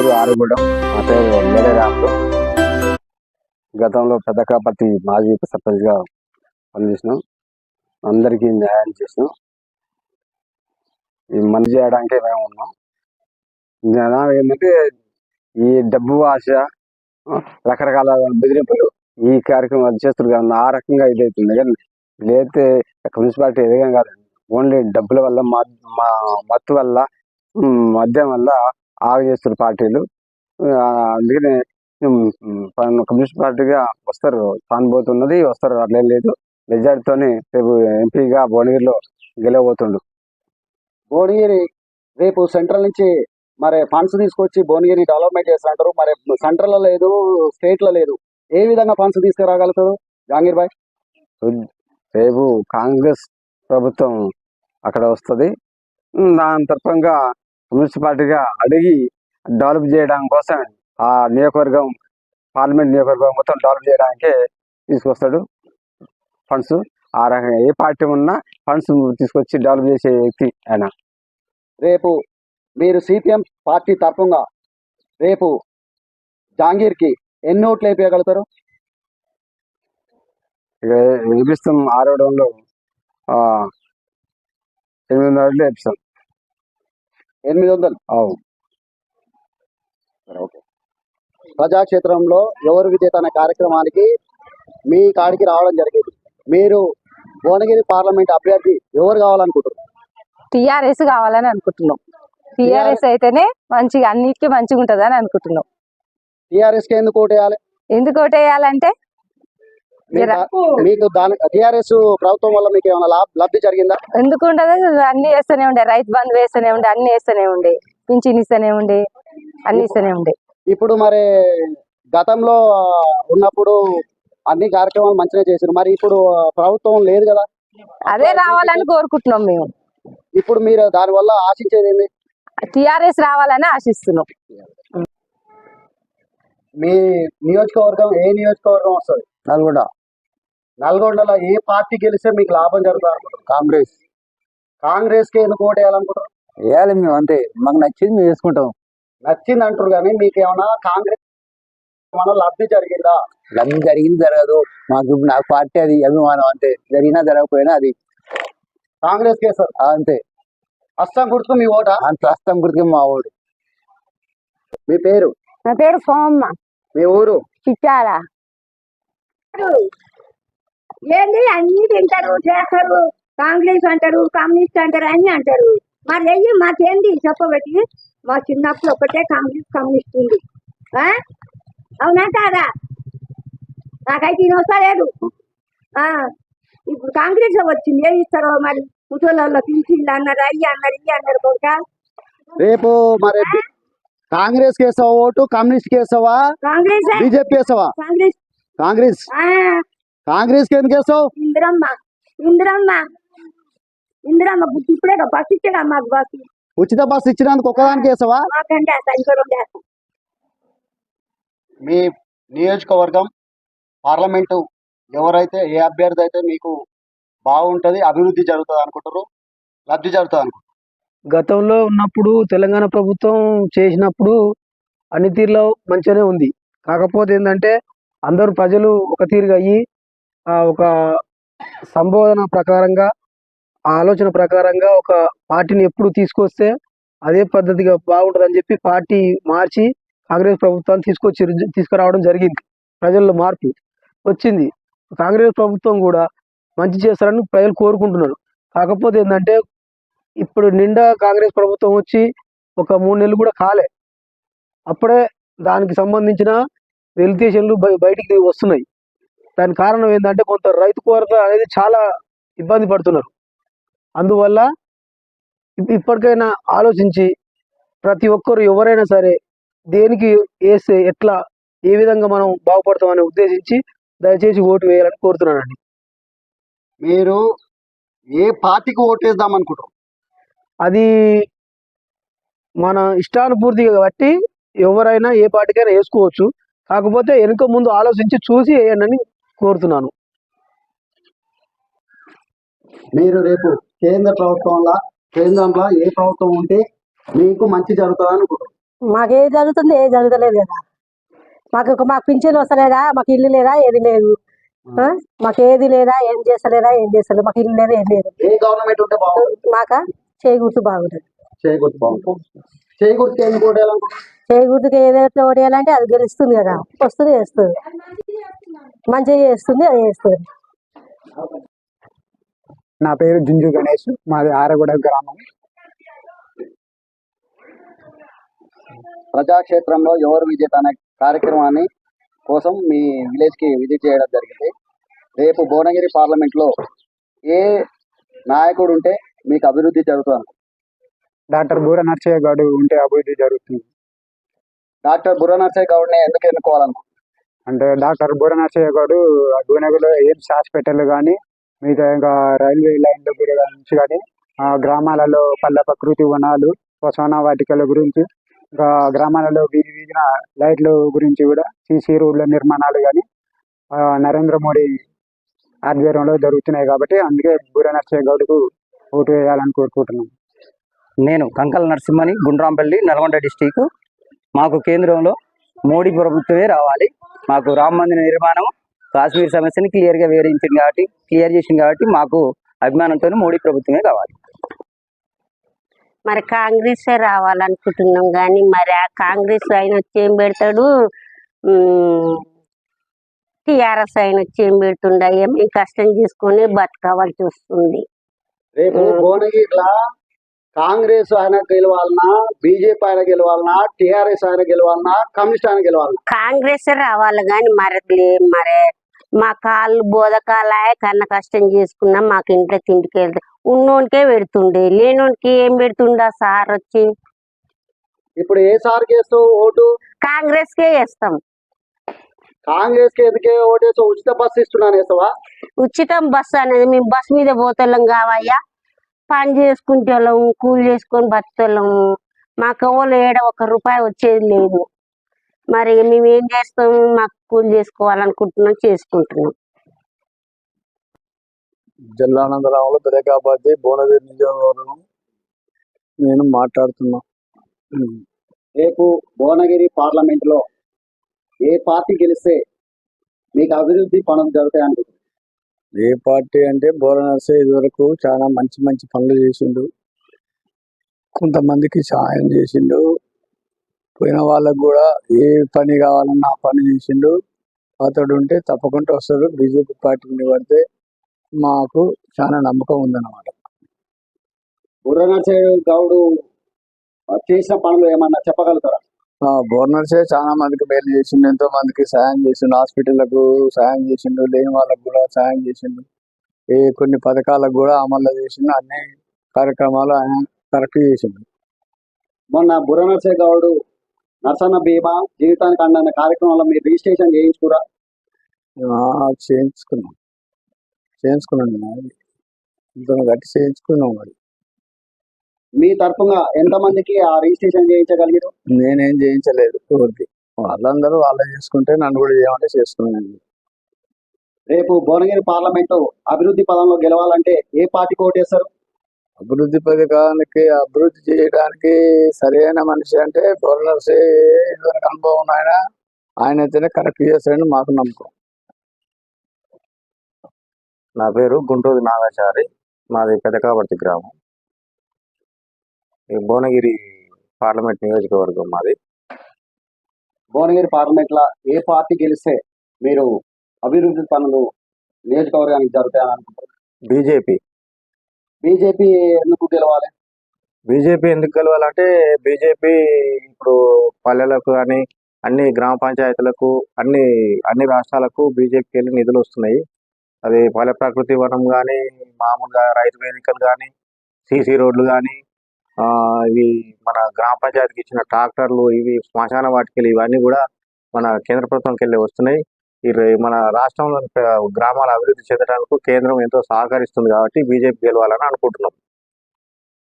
ఊరు ఆరుగూడెం మా పేరు మేడరాములు గతంలో పెద్దకాపర్తి మాజీ సర్పంచ్గా పనిచేసినాం. అందరికీ న్యాయం చేసినాం. ఈ మంది చేయడానికే మేము ఉన్నాం. జనాలు ఏంటంటే ఈ డబ్బు ఆశ రకరకాల బెదిరింపులు ఈ కార్యక్రమాలు చేస్తున్నారు కానీ ఆ రకంగా ఇదవుతుంది కానీ లేతే మున్సిపాలిటీ ఎదగం కాదు ఓన్లీ డబ్బుల వల్ల మా- మత్తు వల్ల మద్యం వల్ల ఆగ చేస్తారు పార్టీలు అందుకనే కమ్యూనిస్ట్ పార్టీగా వస్తారు కానబోతున్నది వస్తారు అట్లేం లేదు. మెజార్టీతోని రేపు ఎంపీగా భువనగిరిలో గెలవబోతుండు. భువనగిరి రేపు సెంట్రల్ నుంచి మరి ఫండ్స్ తీసుకొచ్చి భువనగిరి డెవలప్మెంట్ చేస్తారంటారు. మరి సెంట్రల్లో లేదు స్టేట్లో లేదు. ఏ విధంగా ఫండ్స్ తీసుకురాగలుగుతారు? జహాంగీర్ భాయ్. రేపు కాంగ్రెస్ ప్రభుత్వం అక్కడ వస్తుంది. దాని తరఫంగా మున్సిపాలిటీగా అడిగి డెవలప్ చేయడం కోసం ఆ నియోజకవర్గం పార్లమెంట్ నియోజకవర్గం మొత్తం డెవలప్ చేయడానికే తీసుకొస్తాడు ఫండ్స్. ఆ రకంగా ఏ పార్టీ ఉన్నా ఫండ్స్ తీసుకొచ్చి డెవలప్ చేసే వ్యక్తి ఆయన. రేపు మీరు సిపిఎం పార్టీ తరఫుగా రేపు జహాంగీర్కి ఎన్ని ఓట్లు ఇక వేపిస్తాం ఆరవడంలో ఆ, ఎనిమిది వందలు వేపిస్తాం. ఎనిమిది వందలు అవు ప్రజాక్షేత్రంలో ఎవరు విజేత అనే కార్యక్రమానికి మీ కాడికి రావడం జరిగింది. మీరు భువనగిరి పార్లమెంట్ అభ్యర్థి ఎవరు కావాలనుకుంటారు టిఆర్ఎస్ కావాలని అనుకుంటున్నాం. టిఆర్ఎస్ అయితేనే మంచిగా అన్నిటికీ మంచిగా ఉంటది అని అనుకుంటున్నాం. టిఆర్ఎస్కి ఎందుకు ఓటు వేయాలి ఎందుకు ఓటేయాలంటే మీకు దాని టిఆర్ఎస్ ప్రభుత్వం వల్ల మీకు ఏమైనా లాభ లబ్ధి జరిగిందా? ఎందుకు ఉండదు అన్ని వేస్తూనే ఉండే. రైతు బంధు వేస్తూనే ఉండే. అన్ని వేస్తూనే ఉండే. పింఛన్ ఇస్తూనే ఉండే. అన్ని ఇస్తూనే ఉండే. ఇప్పుడు మరి గతంలో ఉన్నప్పుడు అన్ని కార్యక్రమాలు మంచిగా చేశారు. మరి ఇప్పుడు ప్రభుత్వం లేదు కదా? అదే రావాలని కోరుకుంటున్నాం మేము. ఇప్పుడు మీరు దాని వల్ల ఆశించేది ఏంది? టిఆర్ఎస్ రావాలని ఆశిస్తున్నాం. మీ నియోజకవర్గం ఏ నియోజకవర్గం వస్తుంది? నల్గొండ. నల్గొండలో ఏ పార్టీ గెలిస్తే మీకు లాభం జరుగుతుంది అనుకుంటారు కాంగ్రెస్. కాంగ్రెస్కి ఎందుకు ఓటు వేయాలనుకుంటారు వేయాలి మేము అంతే. మాకు నచ్చింది మేము వేసుకుంటాం. నచ్చింది అంటారు కానీ మీకు ఏమైనా కాంగ్రెస్ ఏమైనా లబ్ధి జరిగిందా? లబ్ధి జరిగింది జరగదు. మాకు నాకు పార్టీ అది అభిమానం అంతే. జరిగినా జరగకపోయినా అది. కాంగ్రెస్ కేసారు అంతే. అస్సాం గుర్తు మీ ఓట? అంత అస్తం గుర్తు మా ఓడు మీ పేరు? నా పేరు సోమ్మ మీ ఊరు? చిట్టాల ఏంది? అన్ని తింటారు చేస్తారు. కాంగ్రెస్ అంటారు కమ్యూనిస్ట్ అంటారు అన్ని అంటారు. మరి వెయ్యి మాకేంది? చెప్పబెట్టి. మా చిన్నప్పుడు ఒకటే కాంగ్రెస్ కమ్యూనిస్ట్ ఉంది. ఆ? అవునా కాదా? నాకైతే వస్తలేదు ఆ, ఇప్పుడు కాంగ్రెస్ వచ్చింది. ఏమి ఇస్తారో మరి? ముసలోళ్ళ పింఛన్లు అన్నారు అయ్యి అన్నారు ఇయ్యి అన్నారు కొడుక. రేపు మరి కాంగ్రెస్ కేసావా ఓటు కమ్యూనిస్ట్ కేసావా? కాంగ్రెస్. బీజేపీ వేసావా కాంగ్రెస్. కాంగ్రెస్. ఆ, కాంగ్రెస్కి ఎందుకు వేసావు ఇందిరమ్మ ఇందిరమ్మ ఇందిరమ్మ బుద్ధి ఇప్పుడే బస్ ఇచ్చాడు మాకు బస్సు ఉచిత బస్సు ఇచ్చినందుకు ఒక్కదానికి వేసావా మాకంటే అసలు ఇంకో రెండు వేస్తాం మీ నియోజకవర్గం పార్లమెంటు ఎవరైతే ఏ అభ్యర్థి అయితే మీకు బాగుంటది అభివృద్ధి జరుగుతుంది అనుకుంటారు లబ్ధి జరుగుతుంది అనుకుంటారు? గతంలో ఉన్నప్పుడు తెలంగాణ ప్రభుత్వం చేసినప్పుడు అన్ని తీరులో మంచిగానే ఉంది. కాకపోతే ఏంటంటే అందరూ ప్రజలు ఒక తీరుగా అయ్యి ఒక సంబోధన ప్రకారంగా ఆ ఆలోచన ప్రకారంగా ఒక పార్టీని ఎప్పుడు తీసుకొస్తే అదే పద్ధతిగా బాగుంటుందని చెప్పి పార్టీ మార్చి కాంగ్రెస్ ప్రభుత్వాన్ని తీసుకొచ్చి తీసుకురావడం జరిగింది. ప్రజల్లో మార్పు వచ్చింది. కాంగ్రెస్ ప్రభుత్వం కూడా మంచి చేస్తారని ప్రజలు కోరుకుంటున్నారు. కాకపోతే ఏంటంటే ఇప్పుడు నిండా కాంగ్రెస్ ప్రభుత్వం వచ్చి ఒక మూడు నెలలు కూడా కాలే. అప్పుడే దానికి సంబంధించిన వెలిటేషన్లు బయటికి వస్తున్నాయి. దాని కారణం ఏంటంటే కొంత రైతు కొరత అనేది చాలా ఇబ్బంది పడుతున్నారు. అందువల్ల ఇప్- ఇప్పటికైనా ఆలోచించి ప్రతి ఒక్కరు ఎవరైనా సరే దేనికి వేస్తే ఎట్లా ఏ విధంగా మనం బాగుపడతామని ఉద్దేశించి దయచేసి ఓటు వేయాలని కోరుతున్నానండి. మీరు ఏ పార్టీకి ఓటేద్దాం అనుకుంటారు అది మన ఇష్టానుపూర్తిగా బట్టి ఎవరైనా ఏ పార్టీకైనా వేసుకోవచ్చు. కాకపోతే వెనుక ముందు ఆలోచించి చూసి వేయండి అని కోరుతున్నాను. మీరు రేపు కేంద్ర ప్రభుత్వంలో కేంద్రంలో ఏ ప్రభుత్వం ఉంటే మీకు మంచి జరుగుతుంది అనుకుంటారు మాకు ఏది జరుగుతుంది ఏది జరుగుతలేదు కదా. మాకు మాకు పింఛన్ వస్తలేదా మాకు ఇల్లు లేదా ఏది లేదు. ఆ? మాకు ఏది లేదా ఏం చేస్తలేదా ఏం చేస్తలేదు మాకు ఇల్లు లేదా ఏం లేదు. ఏ గవర్నమెంట్ ఉంటే బాగుంటుంది? మాక? చేయకూడదు బాగుంటుంది. చేయకూడదు బాగుంటుంది. చేయకూడదు ఎందుకు ఓటేయాలనుకుంటున్నారు? చేయకూడదుకి ఏదైతే ఓడేయాలంటే అది గెలుస్తుంది కదా. వస్తుంది వేస్తుంది. మంచిగా చేస్తుంది అది చేస్తుంది. నా పేరు జుంజు గణేష్ మాది ఆరగూడ గ్రామం. ప్రజాక్షేత్రంలో ఎవరు విజేత అనే కార్యక్రమాన్ని కోసం మీ విలేజ్కి విజిట్ చేయడం జరిగింది. రేపు భువనగిరి పార్లమెంట్లో ఏ నాయకుడు ఉంటే మీకు అభివృద్ధి జరుగుతుంది? డాక్టర్ బూర నర్సయ్య గౌడ్ ఉంటే అభివృద్ధి జరుగుతుంది. డాక్టర్ బుర్ర నర్సయ్య గౌడ్ని ఎందుకు ఎన్నుకోవాలనుకుంటున్నారు? అంటే డాక్టర్ బూర నర్సయ్య గారు భువనగిరిలో ఎయిమ్స్ హాస్పిటల్ కానీ మిగతా ఇంకా రైల్వే లైన్ల గురించి కానీ ఆ గ్రామాలలో పల్లె ప్రకృతి వనాలు శ్మశాన వాటికల గురించి ఇంకా గ్రామాలలో వీధి వీధిన లైట్ల గురించి కూడా సీసీ రోడ్ల నిర్మాణాలు కానీ నరేంద్ర మోడీ ఆధ్వర్యంలో జరుగుతున్నాయి కాబట్టి అందుకే బూర నర్సయ్య గౌడ్కు ఓటు వేయాలని కోరుకుంటున్నాం. నేను కంకల నరసింహని గుండ్రాంపల్లి నల్గొండ డిస్టిక్ మాకు కేంద్రంలో మోడీ ప్రభుత్వమే రావాలి. మాకు రామ మందిర నిర్మాణం కాశ్మీర్ సమస్యని క్లియర్గా వివరించింది కాబట్టి క్లియర్ చేసింది కాబట్టి మాకు అభిమానంతో మోడీ ప్రభుత్వమే కావాలి. మరి కాంగ్రెస్ రావాలనుకుంటున్నాం కానీ మరి ఆ కాంగ్రెస్ ఆయన వచ్చి ఏం పెడతాడు? టిఆర్ఎస్ ఆయన వచ్చి ఏం పెడుతుండ కష్టం చేసుకొని బతకవలసి వస్తుంది. రేపు కాంగ్రెస్ ఆయన గెలవాలన్నా బీజేపీ ఆయన గెలవాలన్నా టిఆర్ఎస్ ఆయన గెలవాలన్నా కమ్యూనిస్ట్ ఆయన గెలవాలన్నా. కాంగ్రెస్ రావాలి కానీ మరి లే- మరి మా కాళ్ళు బోధకాలాయ కన్న కష్టం చేసుకున్నాం మాకు ఇంట్లో తిండికి వెళ్తే ఉన్నోనికే పెడుతుండే లేనోనికి ఏం పెడుతుండా సార్ వచ్చి? ఇప్పుడు ఏ సార్ ఓటు? కాంగ్రెస్ కే వేస్తాం కాంగ్రెస్కి ఎందుకే ఉచిత బస్సు ఇస్తున్నాను వేస్తావా ఉచితం బస్సు అనేది మేము బస్ మీద పోతోళ్ళం కావయ్యా. పని చేసుకుంటే వాళ్ళం కూలి చేసుకొని బతికేళ్ళం మాకు ఎవరు ఏడ ఒక రూపాయి వచ్చేది లేదు. మరి మేము ఏం చేస్తాం మాకు కూలి చేసుకోవాలనుకుంటున్నాం చేసుకుంటున్నాం. జిల్లానందరావులో బ్రేకాబాద్ భువనగిరి నియోజకవర్గం నేను మాట్లాడుతున్నా. రేపు భువనగిరి పార్లమెంట్లో ఏ పార్టీ గెలిస్తే మీకు అభివృద్ధి పనులు జరుగుతాయి ఏ పార్టీ అంటే బోరనర్సే ఇదివరకు చాలా మంచి మంచి పనులు చేసిండు. కొంతమందికి సహాయం చేసిండు. పోయిన వాళ్ళకు కూడా ఏ పని కావాలన్నా ఆ పని చేసిండు. అతడు ఉంటే తప్పకుండా వస్తాడు. బీజేపీ పార్టీని పడితే మాకు చాలా నమ్మకం ఉందన్నమాట. బుర్రనరసింహ గౌడు చేసిన పనులు ఏమన్నా చెప్పగలుగుతారా? ఆ, బోర్నర్సే చాలా మందికి మేలు చేసిండు ఎంతో మందికి సాయం చేసిండు హాస్పిటల్లకు సాయం చేసిండు లేని వాళ్ళకు కూడా సాయం చేసిండు. ఏ కొన్ని పథకాలకు కూడా అమలు చేసిండు అన్ని కార్యక్రమాలు ఆయన కరెక్ట్ చేసిండు. మొన్న బుర్రనరసింహ గౌడు నర్సన్న బీమా జీవితానికి అన్న కార్యక్రమంలో మీరు రిజిస్ట్రేషన్ చేయించుకురా? చేయించుకున్నాం. చేయించుకున్నాం. ఇంత గట్టి చేయించుకున్నాం మరి. మీ తరఫున ఎంతమందికి ఆ రిజిస్ట్రేషన్ చేయించగలిగారు? నేనేం చేయించలేదు ఎవరికి వాళ్ళందరూ వాళ్ళే చేసుకుంటే నన్ను కూడా చేయమంటే చేసుకున్నాను రేపు భువనగిరి పార్లమెంటు అభివృద్ధి పదంలో గెలవాలంటే ఏ పార్టీకి ఓటేస్తారు అభివృద్ధి పథకానికి అభివృద్ధి చేయడానికి సరైన మనిషి అంటే ఫోరినర్స్ ఇదివరకు అనుభవం ఉన్న ఆయన. ఆయన అయితేనే కరెక్ట్ చేస్తాడని మాకు నమ్మకం. నా పేరు గుంటూరు నాగాచారి. మాది పెదకాపర్తి గ్రామం. భువనగిరి పార్లమెంట్ నియోజకవర్గం మాది. భువనగిరి పార్లమెంట్లో ఏ పార్టీ గెలిస్తే మీరు అభివృద్ధి పనులు నియోజకవర్గానికి జరుగుతాయని అనుకుంటారు బీజేపీ. బీజేపీ ఎందుకు గెలవాలి? బీజేపీ ఎందుకు గెలవాలంటే బీజేపీ ఇప్పుడు పల్లెలకు కానీ అన్ని గ్రామ పంచాయతీలకు అన్ని అన్ని రాష్ట్రాలకు బీజేపీకి వెళ్ళి నిధులు వస్తున్నాయి. అది పల్లె ప్రకృతి వనం కానీ మామూలుగా రైతు వేదికలు కానీ సీసీ రోడ్లు కానీ ఇవి మన గ్రామ పంచాయతీకి ఇచ్చిన ట్రాక్టర్లు ఇవి శ్మశాన వాటికలు ఇవన్నీ కూడా మన కేంద్ర ప్రభుత్వంకి వెళ్ళి వస్తున్నాయి. ఈ మన రాష్ట్రంలో గ్రామాల అభివృద్ధి చెందడానికి కేంద్రం ఎంతో సహకరిస్తుంది కాబట్టి బీజేపీ గెలవాలని అనుకుంటున్నాం.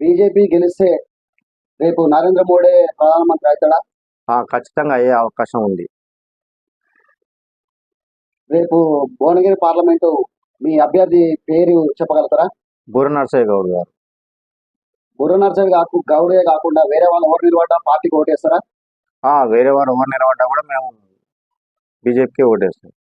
బీజేపీ గెలిస్తే రేపు నరేంద్ర మోడీ ప్రధానమంత్రి అవుతాడా? ఖచ్చితంగా అయ్యే అవకాశం ఉంది. రేపు భువనగిరి పార్లమెంటు మీ అభ్యర్థి పేరు చెప్పగలుగుతారా? బుర్ర నరసయ్య గౌడ్ గారు. బుర్ర నర్సరీ కాకు గౌడే కాకుండా వేరే వాళ్ళు ఎవరు నిలబడ్డా? పార్టీకి ఓటేస్తారా? ఆ, వేరే వారు ఎవరు నిలబడ్డా కూడా మేము బీజేపీకి ఓటేస్తాం.